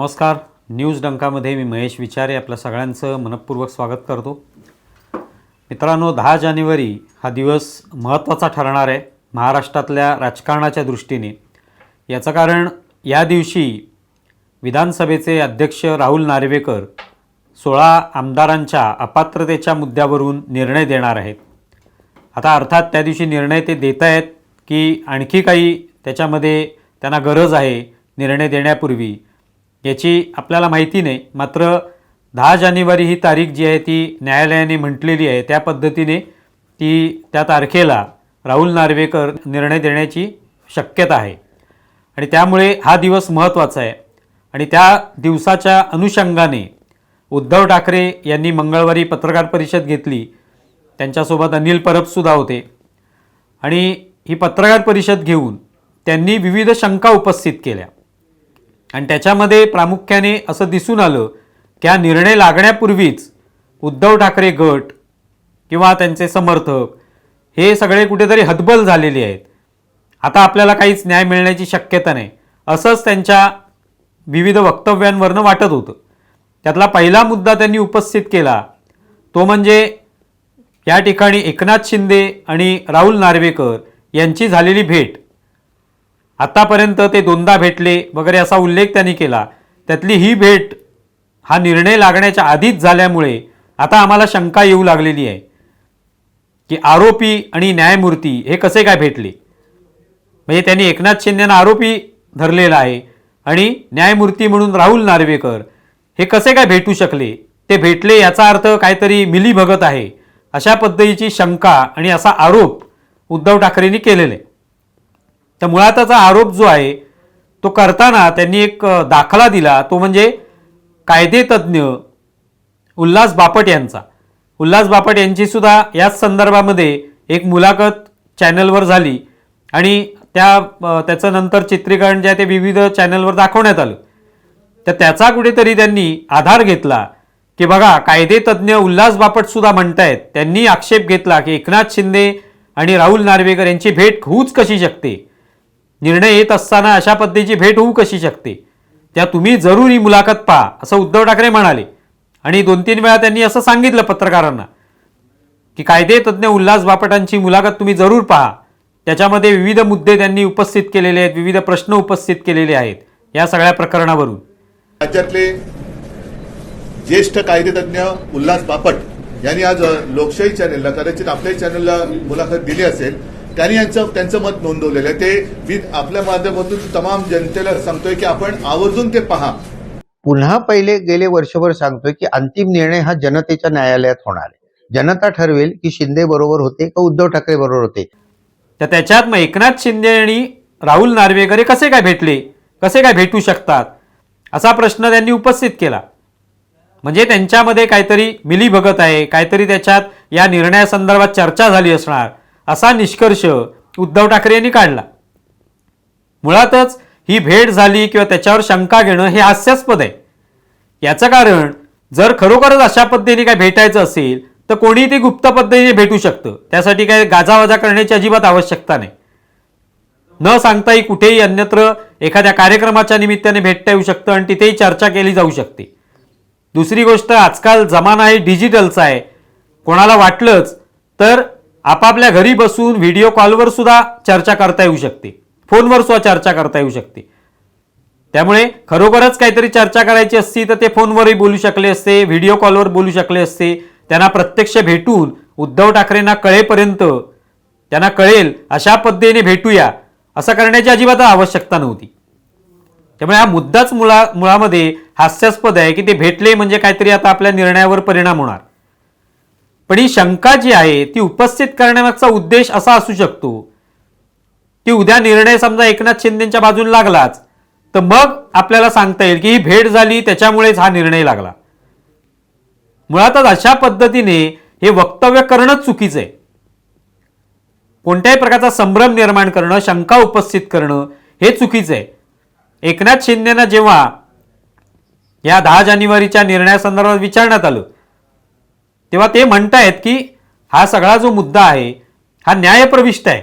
नमस्कार. न्यूज डंकामध्ये मी महेश विचारे आपल्या सगळ्यांचं मनपूर्वक स्वागत करतो. मित्रांनो दहा जानेवारी हा दिवस महत्त्वाचा ठरणार आहे महाराष्ट्रातल्या राजकारणाच्या दृष्टीने. याचं कारण या दिवशी विधानसभेचे अध्यक्ष राहुल नार्वेकर सोळा आमदारांच्या अपात्रतेच्या मुद्द्यावरून निर्णय देणार आहेत. आता अर्थात त्या दिवशी निर्णय ते देत आहेत की आणखी काही त्याच्यामध्ये त्यांना गरज आहे निर्णय देण्यापूर्वी याची आपल्याला माहिती नाही. मात्र दहा जानेवारी ही तारीख जी आहे ती न्यायालयाने म्हटलेली आहे. त्या पद्धतीने ती त्या तारखेला राहुल नार्वेकर निर्णय देण्याची शक्यता आहे. आणि त्यामुळे हा दिवस महत्त्वाचा आहे. आणि त्या दिवसाच्या अनुषंगाने उद्धव ठाकरे यांनी मंगळवारी पत्रकार परिषद घेतली. त्यांच्यासोबत अनिल परबसुद्धा होते. आणि ही पत्रकार परिषद घेऊन त्यांनी विविध शंका उपस्थित केल्या. आणि त्याच्यामध्ये प्रामुख्याने असं दिसून आलं की हा निर्णय लागण्यापूर्वीच उद्धव ठाकरे गट किंवा त्यांचे समर्थक हे सगळे कुठेतरी हतबल झालेले आहेत. आता आपल्याला काहीच न्याय मिळण्याची शक्यता नाही. असंच त्यांच्या विविध वक्तव्यांवरनं वाटत होतं. त्यातला पहिला मुद्दा त्यांनी उपस्थित केला तो म्हणजे या ठिकाणी एकनाथ शिंदे आणि राहुल नार्वेकर यांची झालेली भेट. आतापर्यंत ते दोनदा भेटले वगैरे असा उल्लेख त्यांनी केला. त्यातली ही भेट हा निर्णय लागण्याच्या आधीच झाल्यामुळे आता आम्हाला शंका येऊ लागलेली आहे. की आरोपी आणि न्यायमूर्ती हे कसे काय भेटले? म्हणजे त्यांनी एकनाथ शिंदेना आरोपी धरलेला आहे आणि न्यायमूर्ती म्हणून राहुल नार्वेकर हे कसे काय भेटू शकले? ते भेटले याचा अर्थ काहीतरी मिलीभगत आहे अशा पद्धतीची शंका आणि असा आरोप उद्धव ठाकरेंनी केलेला. आहे तर मुळातचा आरोप जो आहे तो करताना त्यांनी एक दाखला दिला. तो म्हणजे कायदेतज्ञ उल्हास बापट यांचा. उल्हास बापट यांचीसुद्धा याच संदर्भामध्ये एक मुलाखत चॅनलवर झाली आणि त्या त्याचं नंतर चित्रीकरण जे आहे ते विविध चॅनलवर दाखवण्यात आलं. तर त्याचा कुठेतरी त्यांनी आधार घेतला की बघा कायदेतज्ञ उल्हास बापटसुद्धा म्हणतायत त्यांनी आक्षेप घेतला की एकनाथ शिंदे आणि राहुल नार्वेकर यांची भेट होऊच कशी शकते? निर्णय येत असताना अशा पद्धतीची भेट होऊ कशी शकते? त्या तुम्ही जरूर ही मुलाखत पहा असं उद्धव ठाकरे म्हणाले. आणि दोन तीन वेळा त्यांनी असं सांगितलं पत्रकारांना की कायदे तज्ज्ञ उल्हास बापटांची मुलाखत तुम्ही जरूर पहा. त्याच्यामध्ये विविध मुद्दे त्यांनी उपस्थित केलेले आहेत विविध प्रश्न उपस्थित केलेले आहेत या सगळ्या प्रकरणावरून. राज्यातले ज्येष्ठ कायदेतज्ञ उल्हास बापट यांनी आज लोकशाही चॅनेलला कदाचित आपल्याही चॅनेलला मुलाखत दिली असेल. त्यांनी यांचं त्यांचं मत नोंदवलेलं आहे. ते मी आपल्या माध्यमातून तमाम जनतेला सांगतोय की आपण आवर्जून ते पहा. पुन्हा पहिले गेले वर्षभर सांगतोय की अंतिम निर्णय हा जनतेच्या न्यायालयात होणार आहे. जनता ठरवेल की शिंदे बरोबर होते का उद्धव ठाकरे बरोबर होते? तर त्याच्यात मग एकनाथ शिंदे आणि राहुल नार्वेकर हे कसे काय भेटले? कसे काय भेटू शकतात? असा प्रश्न त्यांनी उपस्थित केला. म्हणजे त्यांच्यामध्ये काहीतरी मिलीभगत आहे. काहीतरी त्याच्यात या निर्णयासंदर्भात चर्चा झाली असणार. असा निष्कर्ष उद्धव ठाकरे यांनी काढला. मुळातच ही भेट झाली किंवा त्याच्यावर शंका घेणं हे हास्यास्पद आहे. याचं कारण जर खरोखरच अशा पद्धतीने काय भेटायचं असेल तर कोणी ते गुप्त पद्धतीने भेटू शकतं. त्यासाठी काय गाजावाजा करण्याची अजिबात आवश्यकता नाही. न सांगताही कुठेही अन्यत्र एखाद्या कार्यक्रमाच्या निमित्ताने भेटता येऊ शकतं आणि तिथेही चर्चा केली जाऊ शकते. दुसरी गोष्ट आजकाल जमाना आहे डिजिटलचा आहे. कोणाला वाटलंच तर आपापल्या घरी बसून व्हिडिओ कॉलवर सुद्धा चर्चा करता येऊ शकते. फोनवर सुद्धा चर्चा करता येऊ शकते. त्यामुळे खरोखरच काहीतरी चर्चा करायची असती तर ते फोनवरही बोलू शकले असते व्हिडिओ कॉलवर बोलू शकले असते. त्यांना प्रत्यक्ष भेटून उद्धव ठाकरेंना कळेपर्यंत त्यांना कळेल अशा पद्धतीने भेटूया असं करण्याची अजिबात आवश्यकता नव्हती. त्यामुळे हा मुद्दाच मुळा मुळामध्ये हास्यास्पद आहे की ते भेटले म्हणजे काहीतरी आता आपल्या निर्णयावर परिणाम होणार. पण ही शंका जी आहे ती उपस्थित करण्यामागचा उद्देश असा असू शकतो की उद्या निर्णय समजा एकनाथ शिंदेच्या बाजूला लागलाच तर मग आपल्याला सांगता येईल की ही भेट झाली त्याच्यामुळेच हा निर्णय लागला. मुळातच अशा पद्धतीने हे वक्तव्य करणंच चुकीचं आहे. कोणत्याही प्रकारचा संभ्रम निर्माण करणं शंका उपस्थित करणं हे चुकीचं आहे. एकनाथ शिंदेना जेव्हा या दहा जानेवारीच्या निर्णयासंदर्भात विचारण्यात आलं तेव्हा ते म्हणतायत की हा सगळा जो मुद्दा आहे हा न्यायप्रविष्ट आहे.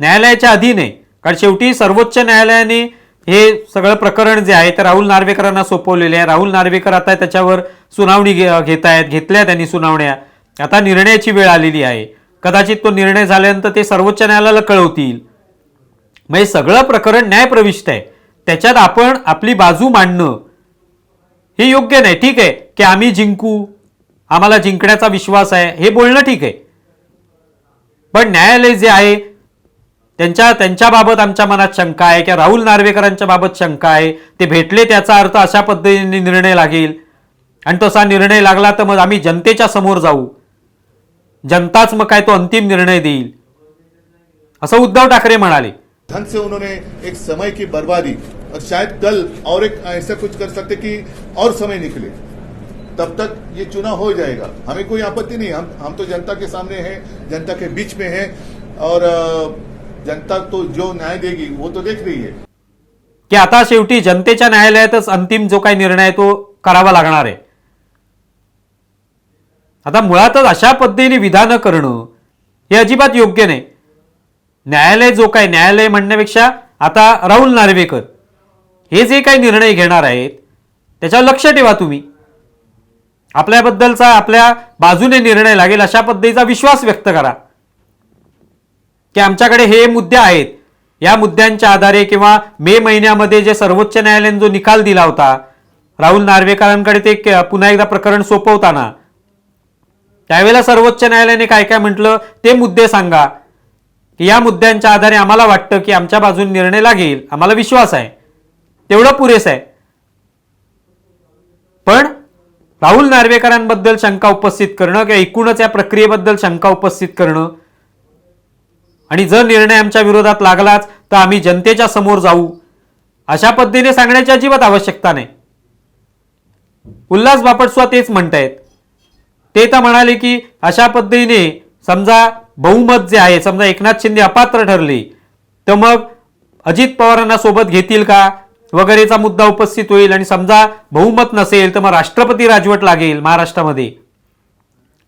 न्यायालयाच्या अधीन आहे कारण शेवटी सर्वोच्च न्यायालयाने हे सगळं प्रकरण जे आहे ते राहुल नार्वेकरांना सोपवलेले आहे. राहुल नार्वेकर आता त्याच्यावर सुनावणी घे घेत आहेत घेतल्या त्यांनी सुनावण्या. आता निर्णयाची वेळ आलेली आहे. कदाचित तो निर्णय झाल्यानंतर ते सर्वोच्च न्यायालयाला कळवतील. म्हणजे सगळं प्रकरण न्यायप्रविष्ट आहे. त्याच्यात आपण आपली बाजू मांडणं हे योग्य नाही. ठीक आहे की आम्ही जिंकू? आम्हाला जिंकण्याचा विश्वास आहे. हे बोलणं ठीक आहे. पण न्यायालय जे आहे त्यांच्या त्यांच्याबाबत आमच्या मनात शंका आहे किंवा राहुल नार्वेकरांच्या बाबत शंका आहे. ते भेटले त्याचा अर्थ अशा पद्धतीने निर्णय लागेल. आणि तसा निर्णय लागला तर मग आम्ही जनतेच्या समोर जाऊ. जनताच मग काय तो अंतिम निर्णय देईल. असं उद्धव ठाकरे म्हणाले. ढंग से उन्होंने एक समय की बर्बादी और शायद कल और एक ऐसा कुछ कर सकते कि और समय निकले. तब तक ये चुनाव हो जाएगा। हमें कोई आपत्ति नहीं हम हम तो जनता के सामने हैं जनता के बीच में हैं और जनता तो जो न्याय देगी वो तो देख रही है। की आता शेवटी जनतेच्या न्यायालयातच अंतिम जो काही निर्णय तो करावा लागणार आहे? आता मुळातच अशा पद्धतीने विधानं करणं हे अजिबात योग्य नाही. न्यायालय जो काय न्यायालय म्हणण्यापेक्षा आता राहुल नार्वेकर हे जे काही निर्णय घेणार आहेत त्याच्यावर लक्ष ठेवा तुम्ही. आपल्याबद्दलचा आपल्या बाजूने निर्णय लागेल अशा पद्धतीचा विश्वास व्यक्त करा. की आमच्याकडे हे मुद्दे आहेत. या मुद्द्यांच्या आधारे किंवा मे महिन्यामध्ये जे सर्वोच्च न्यायालयाने जो निकाल दिला होता राहुल नार्वेकरांकडे ते पुन्हा एकदा प्रकरण सोपवताना त्यावेळेला सर्वोच्च न्यायालयाने काय काय म्हटलं ते मुद्दे सांगा. की या मुद्द्यांच्या आधारे आम्हाला वाटतं की आमच्या बाजूने निर्णय लागेल आम्हाला विश्वास आहे. तेवढं पुरेसं आहे. पण राहुल नार्वेकरांबद्दल शंका उपस्थित करणं किंवा एकूणच या प्रक्रियेबद्दल शंका उपस्थित करणं आणि जर निर्णय आमच्या विरोधात लागलाच तर आम्ही जनतेच्या समोर जाऊ. अशा पद्धतीने सांगण्याची अजिबात आवश्यकता नाही. उल्हास बापट सुद्धा तेच म्हणतायत. ते तर म्हणाले की अशा पद्धतीने समजा बहुमत जे आहे समजा एकनाथ शिंदे अपात्र ठरले तर मग अजित पवारांना सोबत घेतील का? वगैरेचा मुद्दा उपस्थित होईल आणि समजा बहुमत नसेल तर मग राष्ट्रपती राजवट लागेल महाराष्ट्रामध्ये.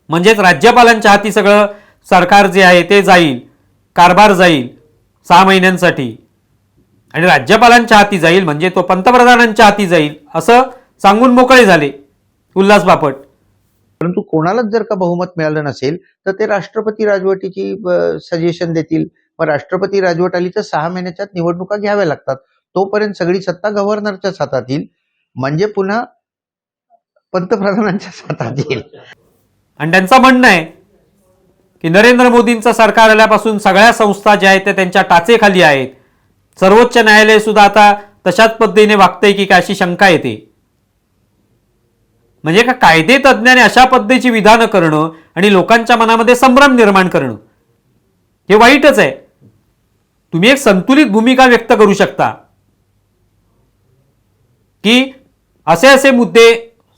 म्हणजेच राज्यपालांच्या हाती सगळं सरकार जे आहे ते जाईल कारभार जाईल सहा महिन्यांसाठी. आणि राज्यपालांच्या हाती जाईल म्हणजे तो पंतप्रधानांच्या हाती जाईल असं सांगून मोकळे झाले उल्हास बापट. परंतु कोणालाच जर का बहुमत मिळालं नसेल तर ते राष्ट्रपती राजवटीची सजेशन देतील. मग राष्ट्रपती राजवट आली तर सहा महिन्याच्या निवडणुका घ्याव्या लागतात. तोपर्यंत सगळी सत्ता गव्हर्नरच्याच हातात येईल. म्हणजे पुन्हा पंतप्रधानांच्याच हातात येईल. आणि त्यांचं म्हणणं आहे की नरेंद्र मोदींचं सरकार आल्यापासून सगळ्या संस्था ज्या आहेत त्या त्यांच्या टाचेखाली आहेत. सर्वोच्च न्यायालय सुद्धा आता तशाच पद्धतीने वागतंय की काय अशी शंका येते. म्हणजे का कायदे तज्ज्ञाने अशा पद्धतीची विधानं करणं आणि लोकांच्या मनामध्ये संभ्रम निर्माण करणं. हे वाईटच आहे. तुम्ही एक संतुलित भूमिका व्यक्त करू शकता. की असे असे मुद्दे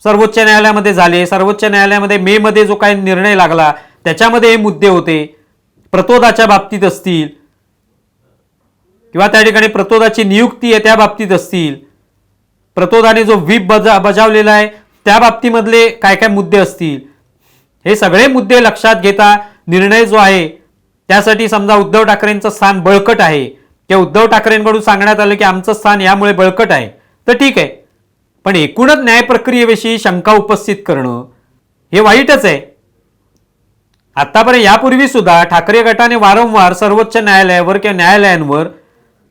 सर्वोच्च न्यायालयामध्ये झाले सर्वोच्च न्यायालयामध्ये मे मध्ये जो काही निर्णय लागला त्याच्यामध्ये हे मुद्दे होते. प्रतोदाच्या बाबतीत असतील किंवा त्या ठिकाणी प्रतोदाची नियुक्ती आहे त्या बाबतीत असतील. प्रतोदाने जो व्हीप बजा बजावलेला आहे त्या बाबतीमधले काय काय मुद्दे असतील? हे सगळे मुद्दे लक्षात घेता निर्णय जो आहे त्यासाठी समजा उद्धव ठाकरेंचं स्थान बळकट आहे. किंवा उद्धव ठाकरेंकडून सांगण्यात आलं की आमचं स्थान यामुळे बळकट आहे. तर ठीक आहे. पण एकूणच न्याय प्रक्रियेविषयी शंका उपस्थित करणं हे वाईटच आहे. आतापर्यंत यापूर्वी सुद्धा ठाकरे गटाने वारंवार सर्वोच्च न्यायालयावर किंवा न्यायालयांवर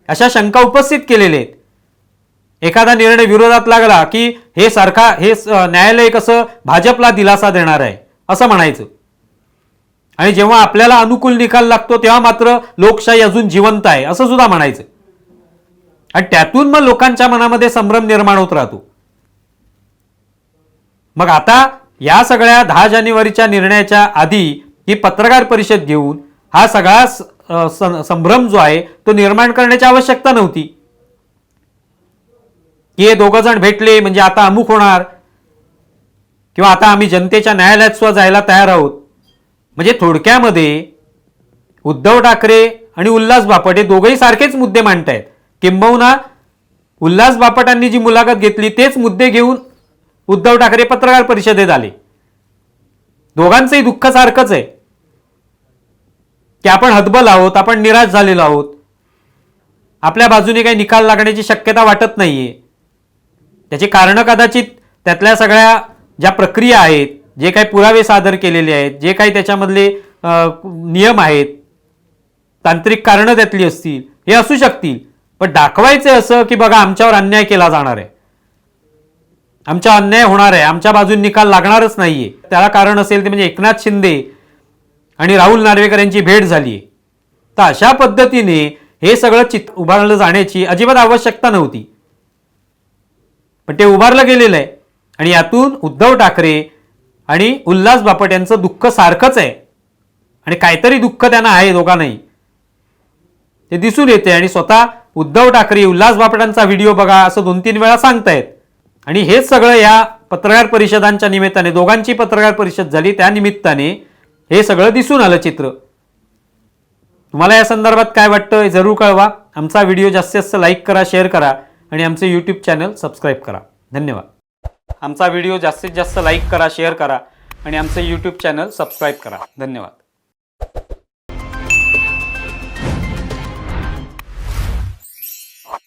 अशा शंका उपस्थित केलेल्या आहेत. एखादा निर्णय विरोधात लागला की हे सरकार हे न्यायालय कसं भाजपला दिलासा देणार आहे असं म्हणायचं. आणि जेव्हा आपल्याला अनुकूल निकाल लागतो तेव्हा मात्र लोकशाही अजून जिवंत आहे असं सुद्धा म्हणायचं. आणि त्यातून मग लोकांच्या मनामध्ये संभ्रम निर्माण होत राहतो. मग आता या सगळ्या दहा जानेवारीच्या निर्णयाच्या आधी ही पत्रकार परिषद घेऊन हा सगळा संभ्रम जो आहे तो निर्माण करण्याची आवश्यकता नव्हती. की हे दोघं जण भेटले म्हणजे आता अमुक होणार. किंवा आता आम्ही जनतेच्या न्यायालयात सुद्धा जायला तयार आहोत. म्हणजे थोडक्यामध्ये उद्धव ठाकरे आणि उल्हास बापट हे दोघंही सारखेच मुद्दे मांडतायत. किंबहुना उल्हास बापटांनी जी मुलाखत घेतली तेच मुद्दे घेऊन उद्धव ठाकरे पत्रकार परिषदेत आले. दोघांचंही दुःख सारखंच आहे. की आपण हतबल आहोत आपण निराश झालेलो आहोत. आपल्या बाजूने काही निकाल लागण्याची शक्यता वाटत नाहीये. त्याची कारणं कदाचित त्यातल्या सगळ्या ज्या प्रक्रिया आहेत जे काही पुरावे सादर केलेले आहेत जे काही त्याच्यामधले नियम आहेत तांत्रिक कारणं त्यातली असतील हे असू शकतील. पण दाखवायचं असं की बघा आमच्यावर अन्याय केला जाणार आहे. आमच्या अन्याय होणार आहे. आमच्या बाजून निकाल लागणारच नाहीये. त्याला कारण असेल ते म्हणजे एकनाथ शिंदे आणि राहुल नार्वेकर यांची भेट झाली. तर अशा पद्धतीने हे सगळं चित उभारलं जाण्याची अजिबात आवश्यकता नव्हती. पण ते उभारलं गेलेलं आहे. आणि यातून उद्धव ठाकरे आणि उल्हास बापट यांचं दुःख सारखंच आहे. आणि काहीतरी दुःख त्यांना आहे दोघांनाही. ते दिसून येते आणि स्वतः उद्धव ठाकरे उल्हास बापटांचा व्हिडिओ बघा असं दोन तीन वेळा सांगतायत. आणि हेच सगळं या पत्रकार परिषदांच्या निमित्ताने दोघांची पत्रकार परिषद झाली त्या निमित्ताने हे सगळं दिसून आलं चित्र. तुम्हाला या संदर्भात काय वाटतं हे जरूर कळवा. आमचा व्हिडिओ जास्तीत जास्त लाईक करा शेअर करा आणि आमचे यूट्यूब चॅनल सबस्क्राईब करा. धन्यवाद. आमचा व्हिडिओ जास्तीत जास्त लाईक करा शेअर करा आणि आमचे यूट्यूब चॅनल सबस्क्राईब करा. धन्यवाद.